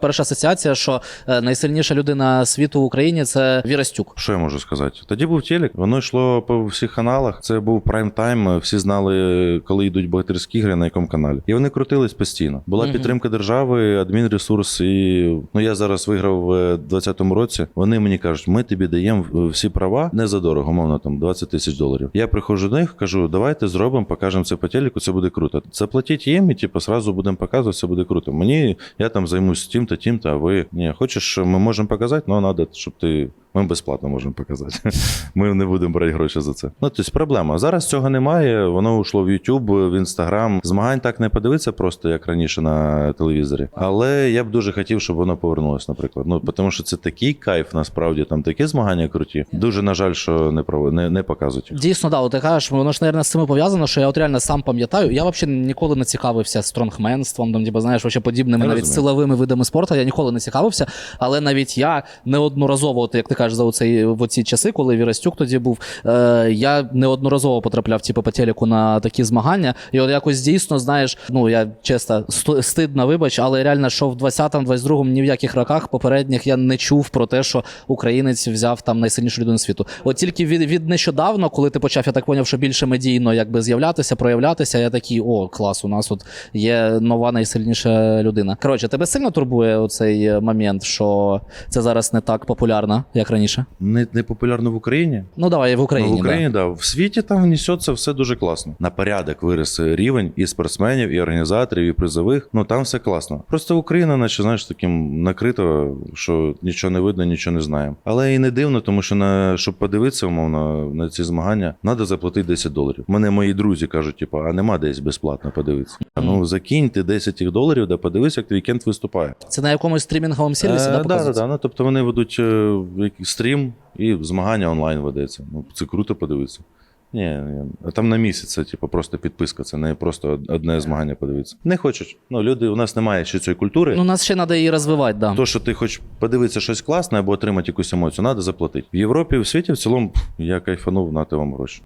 Перша асоціація, що е, найсильніша людина світу в Україні це Вірастюк. Що я можу сказати? Тоді був телек, воно йшло по всіх каналах. Це був прайм тайм. Всі знали, коли йдуть богатирські ігри на якому каналі. І вони крутились постійно. Була Мгм. підтримка держави, адмінресурс. І ну я зараз виграв в 2020 році. Вони мені кажуть, ми тобі даємо всі права не за дорого, мовно там 20 тисяч доларів. Я приходжу до них, кажу, давайте зробимо, покажемо це по телеку, це буде круто. Заплатіть їм і типу, сразу будемо показувати, це буде круто. Мені я там займусь тим-то, тим-то, а ви Не, хочеш, ми можемо показати, але треба, щоб ти. Ми безплатно можемо показати. Ми не будемо брати гроші за це. Ну, тобто проблема. Зараз цього немає. Воно ушло в YouTube, в Instagram. Змагань так не подивитися просто, як раніше на телевізорі. Але я б дуже хотів, щоб воно повернулося, наприклад. Ну, тому що це такий кайф, насправді, там такі змагання круті. Дуже на жаль, що не пров... не, не показують. їх. Дійсно, да, от ти кажеш, воно ж, мабуть, з цим пов'язано, що я от реально сам пам'ятаю. Я взагалі ніколи не цікавився стронгменством, там, типу, знаєш, вообще подібними Я навіть розумію. силовими видами спорту. Я ніколи не цікавився. Але навіть я неодноразово, от, як ти кажеш, за оцей, в оці часи, коли Вірастюк тоді був, е, я неодноразово потрапляв типу, по телеку на такі змагання. І от якось дійсно, знаєш, ну я чесно, стидно, вибач, але реально, що в 20-му, 22-му ні в яких роках попередніх я не чув про те, що українець взяв там найсильнішу людину світу. От тільки від, від нещодавно, коли ти почав, я так поняв, що більше медійно якби з'являтися, проявлятися, я такий, о, клас, у нас от є нова найсильніша людина. Коротше, тебе сильно турбує оцей момент, що це зараз не так популярно, як раніше? Не, не популярно в Україні. Ну давай в Україні. Ну, в Україні, да. да. В світі там несеться все дуже класно. На порядок виріс рівень і спортсменів, і організаторів, і призових. Ну там все класно. Просто Україна, наче знаєш, таким накрито, що нічого не видно, нічого не знаємо. Але і не дивно, тому що на щоб подивитися, умовно, на ці змагання, треба заплатити 10 доларів. Мене мої друзі кажуть, типу, а нема десь безплатно подивитися. Ну закиньте 10 доларів, да подивись, як твій вікенд виступає. Це на якомусь стрімінговому сервісі, Е, да, да, да, да. Ну, тобто вони ведуть е, стрім і змагання онлайн ведеться. Ну, це круто подивитися. Ні, ні. А там на місяць, це типу, просто підписка, це не просто одне змагання подивитися. Не хочуть. Ну, люди, у нас немає ще цієї культури. Ну, нас ще треба її розвивати, да. То, що ти хочеш подивитися щось класне або отримати якусь емоцію, треба заплатити. В Європі, в світі в цілому я кайфанув, нати вам гроші.